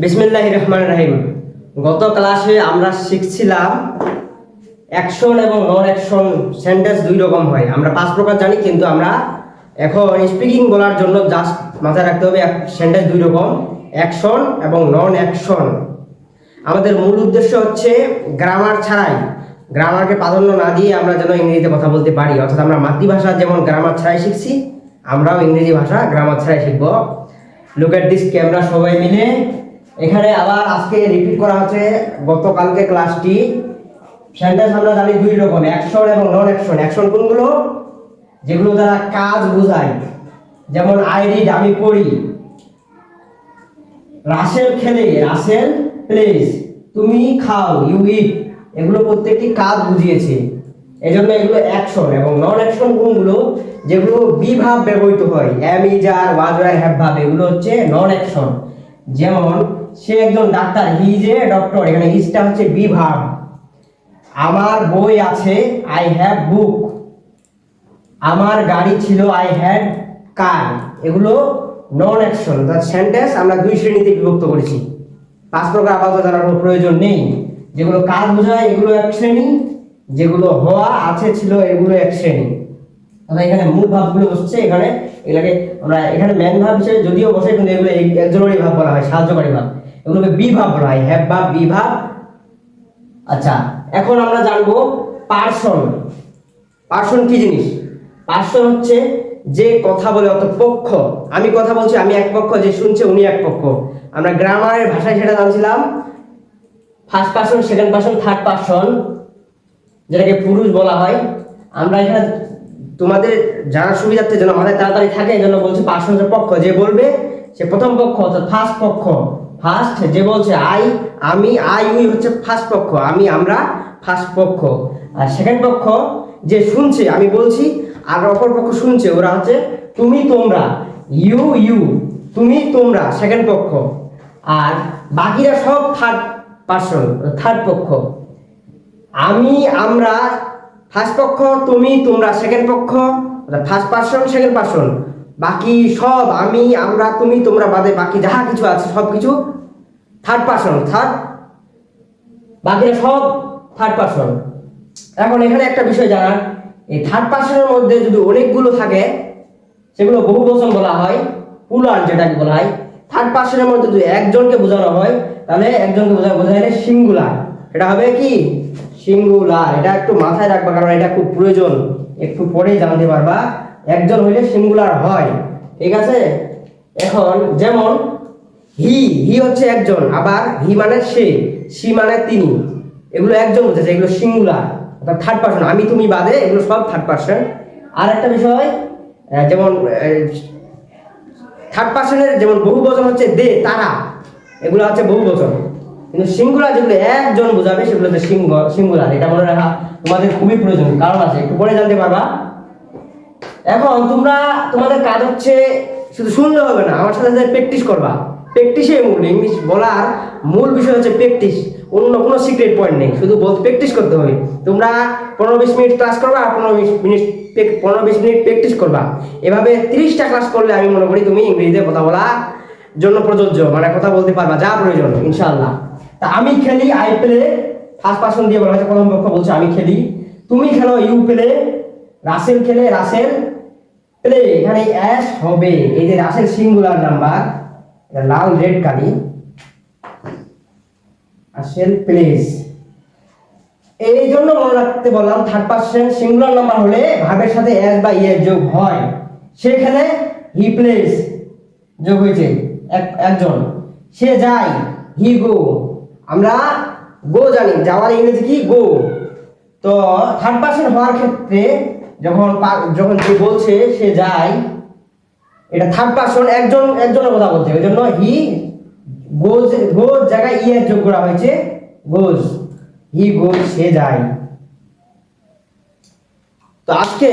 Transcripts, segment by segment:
বিসমিল্লাহ রহমান রাহিম। গত ক্লাসে আমরা শিখছিলাম অ্যাকশন এবং নন অ্যাকশন সেন্টেন্স দুই রকম হয়। আমরা পাঁচ প্রকার জানি, কিন্তু আমরা এখন স্পিকিং বলার জন্য জাস্ট মাথায় রাখতে হবে সেন্টেন্স দুই রকম, অ্যাকশন এবং নন অ্যাকশন। আমাদের মূল উদ্দেশ্য হচ্ছে গ্রামার ছাড়াই। গ্রামারকে প্রাধান্য না দিয়ে আমরা যেন ইংরেজিতে কথা বলতে পারি, অর্থাৎ আমরা মাতৃভাষা যেমন গ্রামার ছাড়াই শিখছি, আমরাও ইংরেজি ভাষা গ্রামার ছাড়াই শিখব। লুক এট দিস ক্যামেরা সবাই মিলে। এখানে আবার আজকে রিপিট করা হচ্ছে গতকালকে ক্লাসটি সেন্টেন্স আমরা জানি দুই রকম অ্যাকশন এবং নন অ্যাকশন অ্যাকশন কোনগুলো? যেগুলো দ্বারা কাজ বোঝায়। যেমন আই রিড আমি পড়ি। রাসেল খেলে রাসেল প্লেস তুমি খাও ইউ ইট এগুলো প্রত্যেকটি কাজ বুঝিয়েছে। এজন্য এগুলো অ্যাকশন এবং নন অ্যাকশন কোনগুলো? যেগুলো বিভাব ব্যবহৃত হয়। Am is are was are have ভাব। এগুলো হচ্ছে নন অ্যাকশন যেমন সে একজন ডাক্তার হি ইজ এ ডক্টর এখানে ইজটা হচ্ছে বিভাব আমার বই আছে আই হ্যাভ বুক আমার গাড়ি ছিল আই হ্যাড কার এগুলো নন অ্যাকশন সেন্টেন্স আমরা দুই শ্রেণীতে বিভক্ত করেছি। পাঁচ প্রকার আপাতত জানার কোনো প্রয়োজন নেই। যেগুলো কাজ বোঝায়, এগুলো এক শ্রেণি। যেগুলো হওয়া, আছে, ছিল, এগুলো এক শ্রেণি। অর্থাৎ এখানে মূল ভাবগুলো বসছে এখানে এগুলোকে আমরা, এখানে ম্যান ভাব হিসেবে যদিও বসে কিন্তু এগুলো একজনেরই ভাব বলা হয়, সাহায্যকারী ভাব এগুলোকে বি ভাব বলা হয় হ্যাভ বি ভাব আচ্ছা এখন আমরা জানব পার্সন। পার্সন কি জিনিস? পার্সন হচ্ছে যে কথা বলে অত পক্ষ আমি কথা বলছি, আমি এক পক্ষ, যে শুনছে উনি এক পক্ষ। আমরা গ্রামারের ভাষায় সেটা জানছিলাম। First person second person third person যেটাকে পুরুষ বলা হয়। আমরা এখানে তোমাদের জানার সুবিধার্থে যেন আমাদের তাড়াতাড়ি থাকে এই জন্য বলছি পার্সন পক্ষ। যে বলবে, সে প্রথম পক্ষ অর্থাৎ ফার্স্ট পক্ষ। ফার্স্ট যে বলছে আই আমি আই উই হচ্ছে ফার্স্ট পক্ষ, আমি, আমরা ফার্স্ট পক্ষ। আর সেকেন্ড পক্ষ যে শুনছে, আমি বলছি, আর অপর পক্ষ শুনছে, ওরা হচ্ছে তুমি তোমরা ইউ ইউ তুমি তোমরা সেকেন্ড পক্ষ। আর বাকিরা সব থার্ড পার্সন থার্ড পক্ষ। আমি, আমরা ফার্স্ট পক্ষ, তুমি, তোমরা সেকেন্ড পক্ষ ফার্স্ট পার্সন সেকেন্ড পার্সন বাকি সব আমি, আমরা, তুমি, তোমরা বাদে বাকি যাহা কিছু আছে, সব কিছু থার্ড পার্সন থার্ড বাকিরা সব থার্ড পার্সন এখন এখানে একটা বিষয় জানার এই থার্ড পার্সনের মধ্যে যদি অনেকগুলো থাকে, সেগুলো বহু বচন বলা হয় পুলার যেটাকে বলা হয় থার্ড পার্সনের মধ্যে যদি একজনকে বোঝানো হয়, তাহলে একজনকে বোঝা বোঝাইলে সিঙ্গুলার। এটা হবে কি? সিঙ্গুলার। এটা একটু মাথায় রাখবা, কারণ এটা খুব প্রয়োজন। একটু পরে জানতে পারবা। একজন হইলে সিঙ্গুলার হয়। ঠিক আছে? এখন যেমন হি হি হচ্ছে একজন, আবার হি মানে সে সি মানে তিনি। এগুলো একজন বোঝাচ্ছে এগুলো সিঙ্গুলার, অর্থাৎ থার্ড পার্সন আমি, তুমি বাদে, এগুলো সব থার্ড পার্সন আর একটা বিষয় যেমন থার্ড পার্সনের যেমন বহু বচন হচ্ছে দে, তারা। এগুলো হচ্ছে বহু বচন কিন্তু সিঙ্গুলার যেগুলো একজন বোঝাবে, সেগুলো হচ্ছে সিঙ্গুলার। এটা মনে রাখা তোমাদের খুবই প্রয়োজন, কারণ আছে। একটু পরে জানতে পারবা। এখন তোমরা, তোমাদের কাজ হচ্ছে শুধু শুনলে হবে না, আমার সাথে প্র্যাকটিস করবা। প্র্যাকটিসে মূল ইংলিশ বলার মূল বিষয় হচ্ছে প্র্যাকটিস অন্য কোনো সিক্রেট পয়েন্ট নেই, শুধু বলতে প্র্যাকটিস করতে হবে। তোমরা পনেরো বিশ মিনিট ক্লাস করবা আর পনেরো বিশ মিনিট পনেরো বিশ মিনিট প্র্যাকটিস করবা। এভাবে তিরিশটা ক্লাস করলে আমি মনে করি তুমি ইংরেজিতে কথা বলা জন্য প্রযোজ্য মানে কথা বলতে পারবা, যা প্রয়োজন ইনশাল্লাহ তা আমি খেলি আই ফার্স্ট পার্সন দিয়ে বলা হয়েছে, প্রথম পক্ষ বলছে, আমি খেলি। তুমি খেলো ইউ প্লে রাসেল খেলে রাসেল প্লে এখানে অ্যাশ হবে, এই যে রাসেল সিঙ্গুলার নাম্বার এটা লাল রেড কালি রাসেল প্লেস এই জন্য মনে রাখতে বললাম থার্ড পার্সন সিঙ্গুলার নাম্বার হলে ভাবের সাথে এস বা ইয়ের যোগ হয়। সেখানে হি প্লেস যোগ হয়েছে, এক, একজন। সে যায় হি গো আমরা গো জানি, যাওয়ার ইংরেজি কি? গো তো থার্ড পার্সন হওয়ার ক্ষেত্রে যখন যখন যে বলছে, সে যায়, এটা থার্ড পার্সন একজন, একজনের কথা বলছে। ওই জন্য হি গোজ গোজ জায়গায় ইয়ের যোগ করা হয়েছে গোজ হি গোজ সে যায়। তো আজকে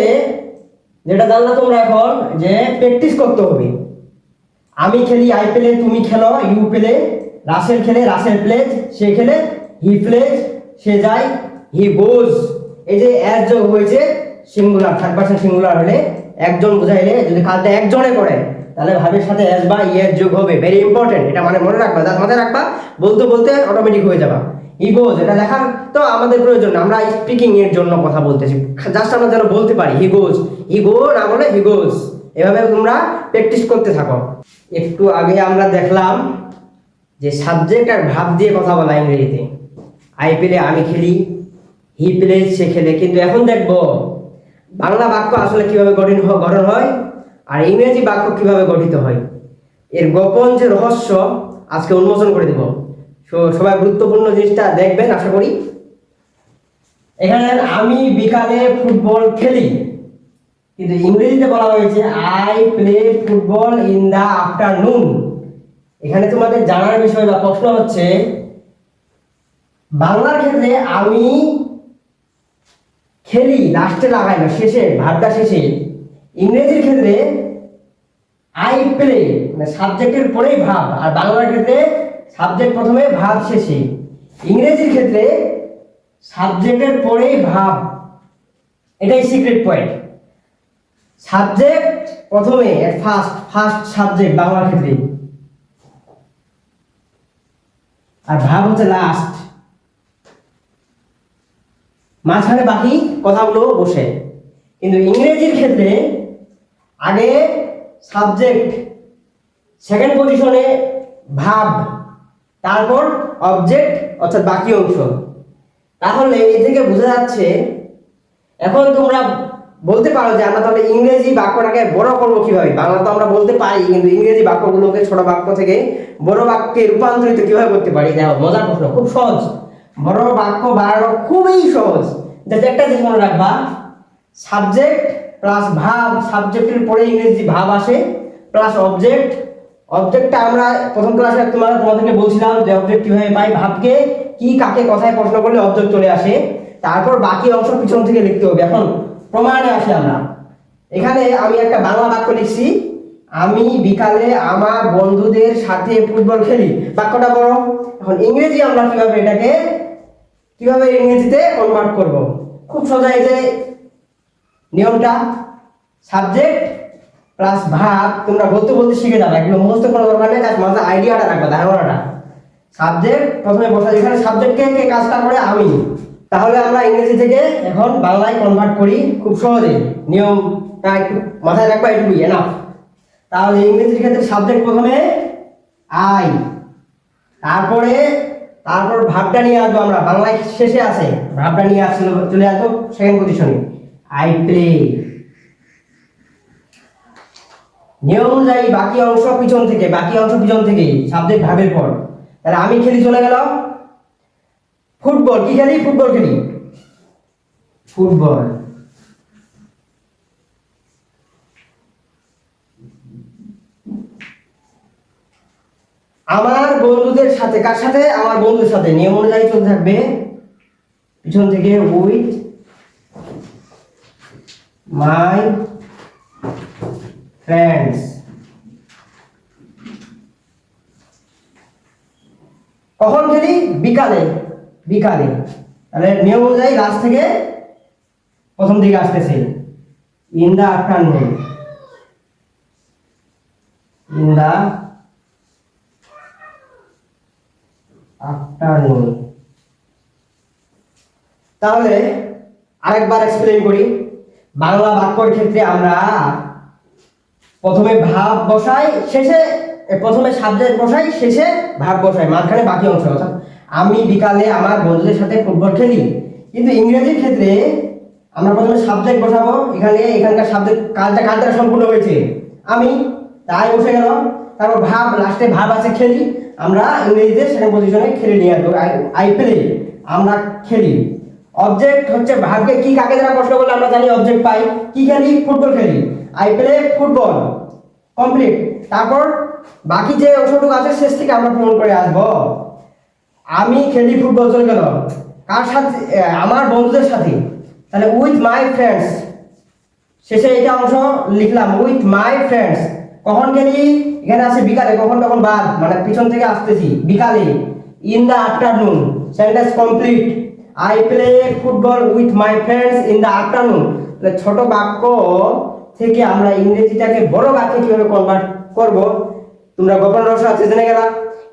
যেটা জানলা তোমরা এখন, যে প্র্যাকটিস করতে হবে। আমি খেলি আই প্লে তুমি খেলো ইউ প্লে রাসেল খেলে রাসেল প্লেজ সে খেলে হি প্লেজ সে যায় হি গোজ এই যে এর যোগ হয়েছে সিঙ্গুলার থার্ড পার্সন সিঙ্গুলার হলে একজন বোঝাইলে যদি কাজটা একজনে করে তাহলে ভাবের সাথে এস বা ইয়ের যোগ হবে। ভেরি ইম্পর্টেন্ট এটা মানে মনে রাখবা যা মাথায় রাখবা, বলতে বলতে অটোমেটিক হয়ে যাবা। ইগোজ এটা দেখার তো আমাদের প্রয়োজন, আমরা স্পিকিং এর জন্য কথা বলতেছি। জাস্ট আমরা যেন বলতে পারি হিগোজ ইগো না বলে হিগোজ এভাবে তোমরা প্র্যাকটিস করতে থাকো। একটু আগে আমরা দেখলাম যে সাবজেক্ট আর ভাব দিয়ে কথা বলা ইংরেজিতে। আই পেলে আমি খেলি হি পেলে সে খেলে। কিন্তু এখন দেখব বাংলা বাক্য আসলে কীভাবে গঠন হ- গঠন হয় আর ইংরেজি বাক্য কীভাবে গঠিত হয়? এর গোপন যে রহস্য, আজকে উন্মোচন করে দেব। সবাই গুরুত্বপূর্ণ জিনিসটা দেখবেন, আশা করি। এখানে আমি বিকালে ফুটবল খেলি। কিন্তু ইংরেজিতে বলা হয়েছে I play football in the afternoon এখানে তোমাদের জানার বিষয় বা প্রশ্ন হচ্ছে, বাংলার ক্ষেত্রে আমি খেলি, লাস্টে লাগাই না, শেষে ভাবটা শেষে। ইংরেজির ক্ষেত্রে আই প্লে মানে সাবজেক্টের পরেই ভাব আর বাংলার ক্ষেত্রে সাবজেক্ট প্রথমে ভাব শেষে। ইংরেজির ক্ষেত্রে সাবজেক্টের পরেই ভাব এটাই সিক্রেট পয়েন্ট সাবজেক্ট প্রথমে ফার্স্ট ফার্স্ট সাবজেক্ট বাংলার ক্ষেত্রে। আর ভাব হচ্ছে লাস্ট মাঝখানে বাকি কথাগুলো বসে। কিন্তু ইংরেজির ক্ষেত্রে আগে সাবজেক্ট সেকেন্ড পজিশনে ভাব, তারপর অবজেক্ট অর্থাৎ বাকি অংশ। তাহলে এ থেকে বোঝা যাচ্ছে, এখন তোমরা বলতে পারো যে আমরা তাহলে ইংরেজি বাক্যটাকে বড় করব কীভাবে? বাংলা তো আমরা বলতে পারি, কিন্তু ইংরেজি বাক্যগুলোকে ছোট বাক্য থেকে বড় বাক্যে রূপান্তরিত কীভাবে করতে পারি? দেখো, মজার প্রশ্ন, খুব সহজ। বড় বাক্য বাড়ানো খুবই সহজ। যাতে একটা জিনিস মনে রাখবা সাবজেক্ট প্লাস ভাব সাবজেক্টের পরে ইংরেজি ভাব আসে প্লাস অবজেক্ট অবজেক্টটা আমরা প্রথম ক্লাসে তোমার তোমাদেরকে বলছিলাম যে অবজেক্ট কীভাবে পাই ভাবকে কি, কাকে, কথায় প্রশ্ন করলে অবজেক্ট চলে আসে। তারপর বাকি অংশ পিছন থেকে লিখতে হবে। এখন প্রমাণে আসি আমরা। এখানে আমি একটা বাংলা বাক্য লিখছি, আমি বিকালে আমার বন্ধুদের সাথে ফুটবল খেলি। বাক্যটা বড় এখন ইংরেজি আমরা কীভাবে এটাকে কীভাবে ইংরেজিতে কনভার্ট করব? খুব সোজা এই যে নিয়মটা। সাবজেক্ট প্লাস ভাব তোমরা বলতে বলতে শিখে যাবে। এগুলো মুখস্থ কোনো দরকার নেই জাস্ট মাথায় আইডিয়াটা রাখবে, ধারণাটা। সাবজেক্ট, প্রথমে বসা, এখানে সাবজেক্টকে কে কাজটা করে? আমি। তাহলে আমরা ইংরেজি থেকে এখন বাংলায় কনভার্ট করি খুব সহজে। নিয়মটা একটু মাথায় রাখবা একটু এনাফ তাহলে ইংরেজির ক্ষেত্রে সাবজেক্ট প্রথমে আই তারপরে তারপর ভাবটা নিয়ে আসব আমরা। বাংলায় শেষে আছে। ভাবটা নিয়ে আসছিল, চলে আসব সেকেন্ড পজিশনে আই প্লে নিয়ম অনুযায়ী বাকি অংশ পিছন থেকে, বাকি অংশ পিছন থেকে সাবজেক্ট ভাবের পর। তাহলে আমি খেলি, চলে গেলাম। ফুটবল, কি খেলি? ফুটবল খেলি। ফুটবল। আমার বন্ধুদের সাথে, কার সাথে? আমার বন্ধুদের সাথে। নিয়ম অনুযায়ী চলতে থাকবে। পিছন থেকে উইথ মাই ফ্রেন্ডস। কখন খেলি? বিকালে। বিকালে। তাহলে নিয়ম অনুযায়ী লাস্ট থেকে প্রথম দিকে আসতেছে। In the afternoon. In the afternoon তাহলে আরেকবার এক্সপ্লেন করি। বাংলা বাক্যর ক্ষেত্রে আমরা প্রথমে ভাব বসাই, শেষে প্রথমে সাবজেক্ট বসাই, শেষে ভাব বসাই, মাঝখানে বাকি অংশ অর্থাৎ আমি বিকালে আমার বন্ধুদের সাথে ফুটবল খেলি। কিন্তু ইংরেজির ক্ষেত্রে আমরা প্রথমে সাবজেক্ট বসাবো। এখানে এখানকার সাবজেক্ট কাজটা দ্বারা সম্পূর্ণ হয়েছে? আমি। তাই বসে গেল তারপর ভাব লাস্টে ভাব আছে খেলি। আমরা ইংরেজিতে সেকেন্ড পজিশনে খেলে নিয়ে আসব। আই প্লে আমরা খেলি। অবজেক্ট হচ্ছে ভাবকে কি কাকে দ্বারা প্রশ্ন করলে আমরা জানি অবজেক্ট পাই। কি খেলি? ফুটবল খেলি। আই প্লে ফুটবল কমপ্লিট তারপর বাকি যে অংশটুকু আছে, শেষ থেকে আমরা পূরণ করে আসব। আমি খেলি ফুটবল চলে গেল। কার সাথে? আমার বন্ধুদের সাথে। তাহলে উইথ মাই ফ্রেন্ডস শেষে এটা অংশ লিখলাম। উইথ মাই ফ্রেন্ডস কখন গেলি? এখানে আছে বিকালে, কখন কখন বাদ মানে পিছন থেকে আসতেছি, বিকালে in the afternoon sentence complete I play football with my friends in the afternoon তাহলে ছোট বাক্য থেকে আমরা ইংরেজিটাকে বড় বাক্যে কীভাবে কনভার্ট করব? তোমরা গোপন রহস্য আছে, জেনে গেলা?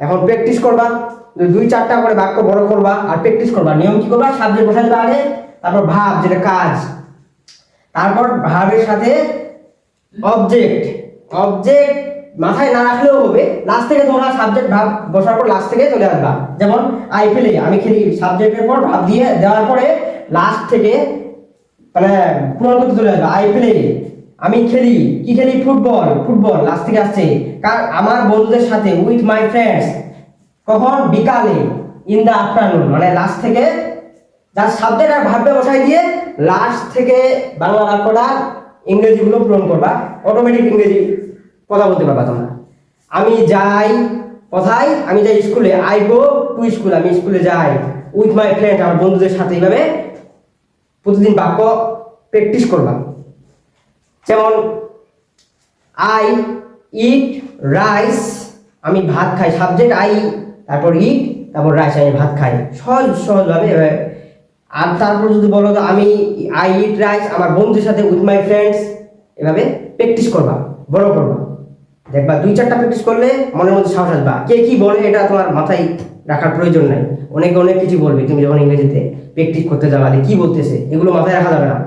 এখন প্র্যাকটিস করবা। দুই চারটা করে বাক্য বড় করবা আর প্র্যাকটিস করবা, নিয়ম কি করবা? সাবজেক্ট বসাই দেবা আগে, তারপর ভাব, যেটা কাজ। তারপর ভাবের সাথে অবজেক্ট অবজেক্ট মাথায় না রাখলেও হবে। লাস্ট থেকে তোমরা সাবজেক্ট ভাব বসার পর লাস্ট থেকে চলে আসবা। যেমন আই প্লে আমি খেলি সাবজেক্টের পর ভাব দিয়ে দেওয়ার পরে লাস্ট থেকে মানে পূরণ করতে চলে আসবে। আই প্লে আমি খেলি। কি খেলি? ফুটবল ফুটবল লাস্ট থেকে আসছে। কার, আমার বন্ধুদের সাথে উইথ মাই ফ্রেন্ডস কখন? বিকালে ইন দ্য আফটারনুন মানে লাস্ট থেকে যার সাবজেক্ট আর ভাববে বসাই দিয়ে লাস্ট থেকে বাংলা বাক্যটা ইংরেজিগুলো পূরণ করবা। অটোমেটিক ইংরেজি কথা বলতে পারবা তোমরা। আমি যাই কোথায়, আমি যাই স্কুলে আই গো টু স্কুল আমি স্কুলে যাই উইথ মাই ফ্রেন্ড আমার বন্ধুদের সাথে এইভাবে প্রতিদিন বাক্য প্র্যাকটিস করবা। যেমন আই ইট রাইস আমি ভাত খাই। সাবজেক্ট আই তারপর ইট তারপর রাইস আমি ভাত খাই। সহজ, সহজভাবে আর তারপর যদি বলো তো, আমি আই ইট রাইস আমার বন্ধুদের সাথে উইথ মাই ফ্রেন্ডস এভাবে প্র্যাকটিস করবা, বড় করবা। দেখবা দুই চারটা প্র্যাকটিস করলে মনের মধ্যে সাহস আসবা। কে কি বলে এটা তোমার মাথায় রাখার প্রয়োজন নাই। অনেকে অনেক কিছু বলবে, তুমি যখন ইংরেজিতে প্র্যাকটিস করতে যাবা কি বলতেছে, এগুলো মাথায় রাখা যাবে না।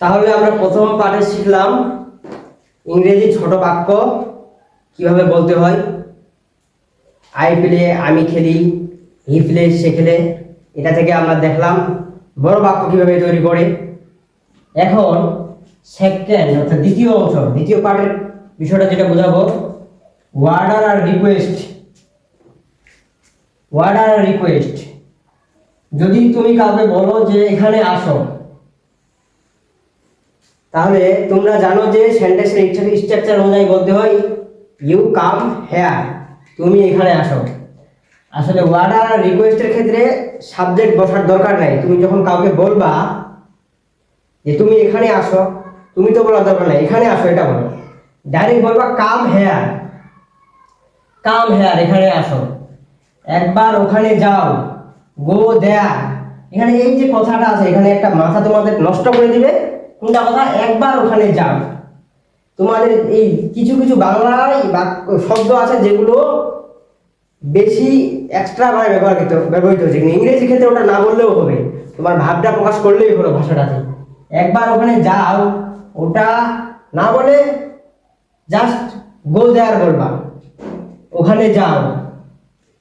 তাহলে আমরা প্রথম পাঠে শিখলাম ইংরেজি ছোট বাক্য কীভাবে বলতে হয়। আই প্লে, আমি খেলি, হি প্লে, সে খেলে। এটা থেকে আমরা দেখলাম বড় বাক্য কীভাবে তৈরি করে। এখন সেকেন্ড অর্থাৎ দ্বিতীয় অংশ, দ্বিতীয় পার্টের বিষয়টা যেটা বোঝাবো ওয়ার্ডার আর রিকোয়েস্ট ওয়ার্ডার আর রিকোয়েস্ট যদি তুমি কাউকে বলো যে এখানে আসো, তাহলে তোমরা জানো যে সেন্টেন্সের স্ট্রাকচার অনুযায়ী বলতে হয় ইউ কাম হেয়ার তুমি এখানে আসো। আসলে ওয়ার্ডার আর রিকোয়েস্টের ক্ষেত্রে সাবজেক্ট বসার দরকার নাই। তুমি যখন কাউকে বলবা যে তুমি এখানে আসো তুমি তো বলার দরকার নাই, এখানে আসো, এটা বলো। ডাইরেক্ট বলবা কাম হেয়ার কাম হেয়ার এখানে আসো। একবার ওখানে যাও। গো দেয়া এখানে এই যে কথাটা আছে, এখানে একটা মাথা তোমাদের নষ্ট করে দিবে। কোনটা কথা? একবার ওখানে যাও। তোমাদের এই কিছু কিছু বাংলায় বাক্য শব্দ আছে যেগুলো বেশি এক্সট্রা ভাবে ব্যবহৃত ব্যবহৃত হচ্ছে। ইংরেজি ক্ষেত্রে ওটা না বললেও হবে। তোমার ভাবটা প্রকাশ করলেই হলো ভাষাটাতে। একবার ওখানে যাও। ওটা না বলে জাস্ট গো দেয়ার বলবা। ওখানে যাও।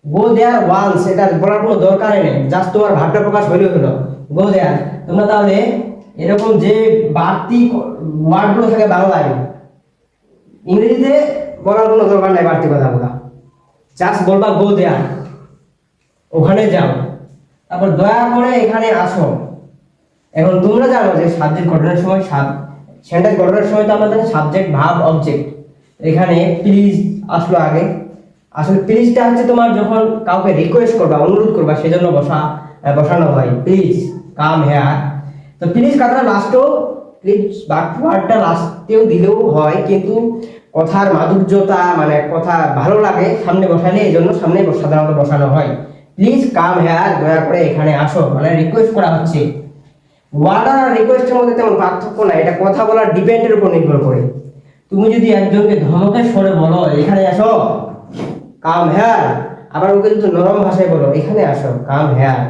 গো দেয়ার ওয়ান্স এটা বলার কোনো দরকারই নেই। জাস্ট তোমার ভাবটা প্রকাশ হইলে হলো। গো দেয়ার তোমরা তাহলে এরকম যে বাড়তি ওয়ার্ডগুলো থাকে বাংলায়, ইংরেজিতে বলার কোনো দরকার নেই বাড়তি কথা বলা জাস্ট বলবা গো দেয়ার ওখানে যাও। তারপর দয়া করে এখানে আসো। এখন তোমরা জানো যে সাবজেক্ট গঠনের সময় সাব সেন্টেন্স গঠনের সময় তো আমাদের সাবজেক্ট ভাব অবজেক্ট এখানে প্লিজ আসলো আগে। আসলে প্লিজটা হচ্ছে তোমার যখন কাউকে রিকোয়েস্ট করবা, অনুরোধ করবা, সেজন্য বসা বসানো হয়। প্লিজ কাম হেয়ার তো প্লিজ কথাটা লাস্টেও প্লিজ ওয়ার্ডটা লাস্টেও দিলেও হয়, কিন্তু কথার মাধুর্যতা মানে কথা ভালো লাগে, সামনে বসালে এই জন্য সামনে সাধারণত বসানো হয়। প্লিজ কাম হেয়ার দয়া করে এখানে আসো। মানে রিকোয়েস্ট করা হচ্ছে। ওয়ার্ডার আর রিকোয়েস্টের মধ্যে তেমন পার্থক্য নাই? এটা কথা বলার ডিপেন্ডের উপর নির্ভর করে। তুমি যদি একজনকে ধমকের স্বরে বলো এখানে আসো। কাম হেয়ার আবার ওকে যদি নরম ভাষায় বলো এখানে আসো। কাম হেয়ার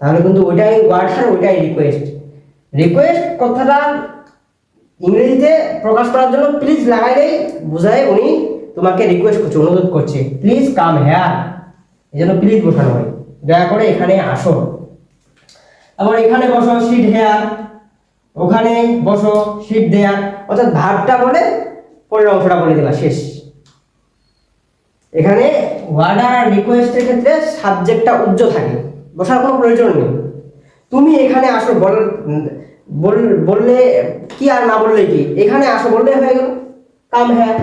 তাহলে কিন্তু ওইটাই ওয়ার্ড আর ওইটাই রিকোয়েস্ট রিকোয়েস্ট কথাটা ইংরেজিতে প্রকাশ করার জন্য প্লিজ লাগাইলেই বোঝায় উনি তোমাকে রিকোয়েস্ট করছে অনুরোধ করছে। প্লিজ কাম হেয়ার এই জন্য প্লিজ বসানো হয়। দয়া করে এখানে আসো। আবার এখানে বসো সিট হেয়ার ওখানে বসো সিট দেয়ার অর্থাৎ ভাবটা বলে, পরের অংশটা বলে দেবা, শেষ। এখানে ওয়ার্ডার আর রিকোয়েস্টের ক্ষেত্রে সাবজেক্টটা উজ্জ্ব থাকে। বসার কোনো প্রয়োজন নেই। তুমি এখানে আসো, বল- বললে কি আর না বললে কি? এখানে আসো, বললে হয়ে গেল। কাম হ্যাঁ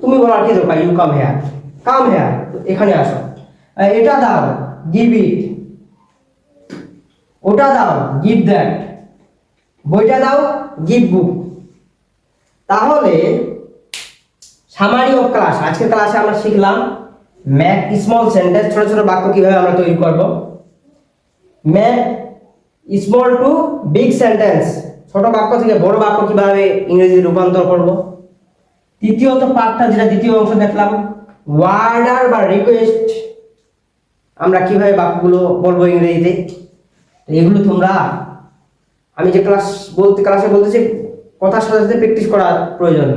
তুমি বলার কি দরকার? ইউ কাম হ্যাঁ কাম হ্যাঁ এখানে আসো। এটা দাও। গিভ ইট ওটা দাও গিভ দ্যাট বইটা দাও গিভ বুক তাহলে সামারি অফ ক্লাস আজকের ক্লাসে আমরা শিখলাম ম্যাক স্মল সেন্টেন্স ছোট ছোট বাক্য কীভাবে আমরা তৈরি করব। Make small to big sentence ছোট বাক্য থেকে বড় বাক্য কীভাবে ইংরেজি রূপান্তর করব। তৃতীয়ত পার্টটা যেটা দ্বিতীয় অংশ দেখলাম ওয়ার্ডার বা রিকোয়েস্ট আমরা কীভাবে বাক্যগুলো বলব ইংরেজিতে? এগুলো তোমরা, আমি যে ক্লাস বলতে ক্লাসে বলতেছি, কথার সাথে সাথে প্র্যাকটিস করা প্রয়োজন।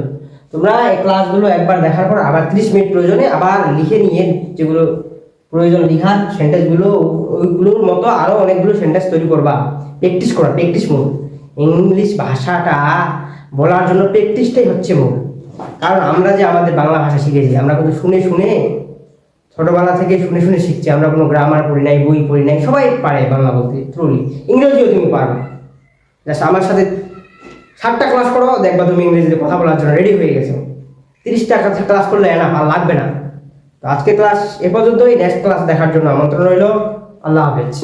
তোমরা এই ক্লাসগুলো একবার দেখার পর আবার ত্রিশ মিনিট প্রয়োজনে আবার লিখে নিয়ে যেগুলো প্রয়োজন লিখার সেন্টেন্সগুলো ওইগুলোর মতো আরও অনেকগুলো সেন্টেন্স তৈরি করবা। প্র্যাকটিস করা প্র্যাকটিস মূল ইংলিশ ভাষাটা বলার জন্য প্র্যাকটিসটাই হচ্ছে মূল কারণ আমরা যে আমাদের বাংলা ভাষা শিখেছি, আমরা কিন্তু শুনে শুনে ছোটবেলা থেকে শুনে শুনে শিখছি, আমরা কোনো গ্রামার পড়ি নাই, বই পড়ি নাই, সবাই পারে বাংলা বলতে ট্রুলি ইংরেজিও তুমি পারবে জাস্ট আমার সাথে সাতটা ক্লাস করো, দেখবা তুমি ইংরেজিতে কথা বলার জন্য রেডি হয়ে গেছো। তিরিশটা ক্লাস করলে না ভালো লাগবে না। তো আজকে ক্লাস এ পর্যন্তই নেক্সট ক্লাস দেখার জন্য আমন্ত্রণ রইল। আল্লাহ হাফেজ।